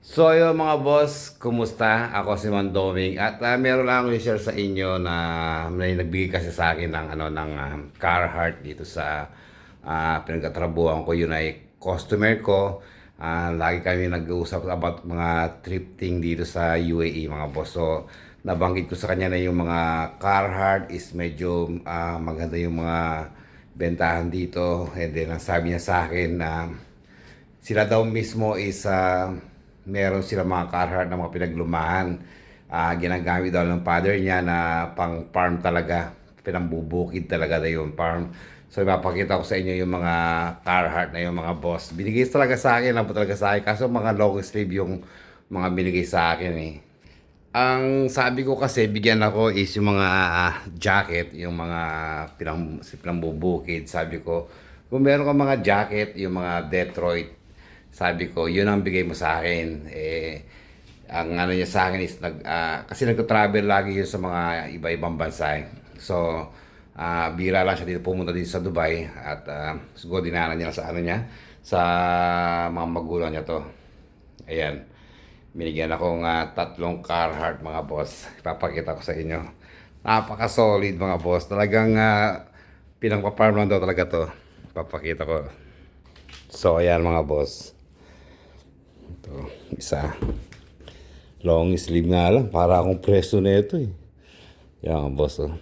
So yun mga boss, kumusta? Ako si Mandoming at uh, meron lang ako i-share sa inyo na may nagbigay kasi sa akin ng ano ng ah, Carhartt dito sa uh, pinagtatrabuhan ko yun ay customer ko. Ah, lagi kami nag-uusap about mga thrifting dito sa UAE mga boss. So nabanggit ko sa kanya na yung mga Carhartt is medyo ah, maganda yung mga bentahan dito. And then ang sabi niya sa akin na sila daw mismo is ah, meron sila mga Carhartt na mga pinaglumahan. Ah, ginagamit daw ng father niya na pang farm talaga. Pinambubukid talaga na yung farm. So ipapakita ko sa inyo yung mga Carhartt na yung mga boss. Binigay talaga sa akin, lang po talaga sa akin. Kaso mga long sleeve yung mga binigay sa akin eh. Ang sabi ko kasi bigyan ako is yung mga ah, jacket, yung mga pinang, pinambubukid. Sabi ko, kung meron ka mga jacket, yung mga Detroit, sabi ko, yun ang bigay mo sa akin. Eh, ang ano niya sa akin is, nag, ah, kasi nagko-travel lagi yun sa mga iba-ibang bansa. eh. So, ah bira lang siya dito pumunta dito sa Dubai at ah, siguro dinanan niya sa ano niya, sa mga magulang niya to. Ayan. Binigyan akong uh, tatlong Carhartt mga boss. Ipapakita ko sa inyo. Napaka-solid mga boss. Talagang uh, pinangpaparm lang daw talaga to. Papakita ko. So, ayan mga boss. Ito, isa. Long sleeve nga lang. Para akong preso na ito eh. Yan mga boss. Oh.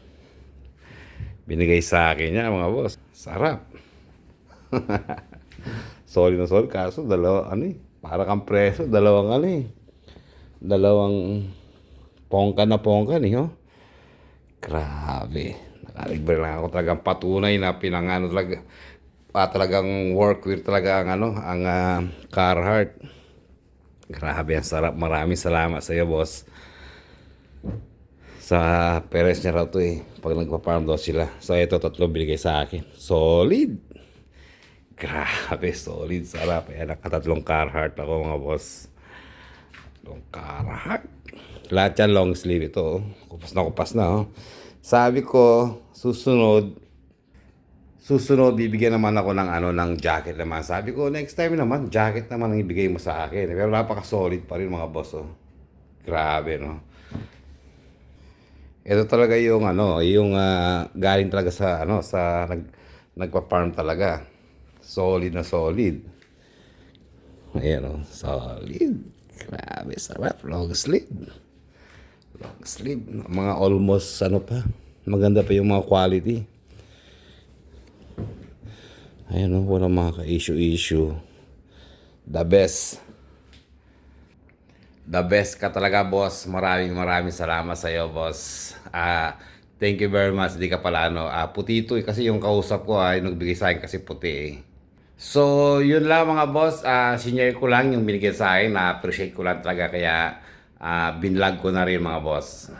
Binigay sa akin yan mga boss. Sarap. solid na solid. Kaso dalawa, ano eh. Para kang preso. Dalawang ano eh. Dalawang pongkan na pongkan eh. Oh. Grabe. Nakalibre lang ako talagang patunay na pinangano talaga. Pa talagang workwear talaga ang ano, ang uh, Carhartt. Grabe, ang sarap. Maraming salamat sa iyo, boss. Sa Perez niya raw to eh. Pag nagpa-farm daw sila. So, ito tatlo binigay sa akin. Solid. Grabe, solid. Sarap. Ayan, nakatatlong Carhartt ako mga boss. Tatlong Carhartt. Lahat yan long sleeve ito. oh. Kupas na kupas na. Oh. Sabi ko, susunod, susunod, bibigyan naman ako ng ano ng jacket naman. Sabi ko, next time naman, jacket naman ang ibigay mo sa akin. Pero napaka-solid pa rin mga boss. Oh. Grabe, no? Ito talaga yung ano, yung ah, galing talaga sa ano, sa nag, nagpa-farm talaga. Solid na solid. Ayan oh, solid. Grabe, sarap. Long sleeve. Long sleeve. Mga almost ano pa. Maganda pa yung mga quality. Ayan o, walang mga ka-issue-issue. The best. The best ka talaga, boss. Maraming maraming salamat sa iyo, boss. Ah, thank you very much. Di ka pala ano, ah, puti ito eh, kasi yung kausap ko ay nagbigay sa akin kasi puti eh. So, yun lang mga boss. Ah, senior ko lang yung binigay sa akin. Na appreciate ko lang talaga kaya ah, binlog ko na rin mga boss.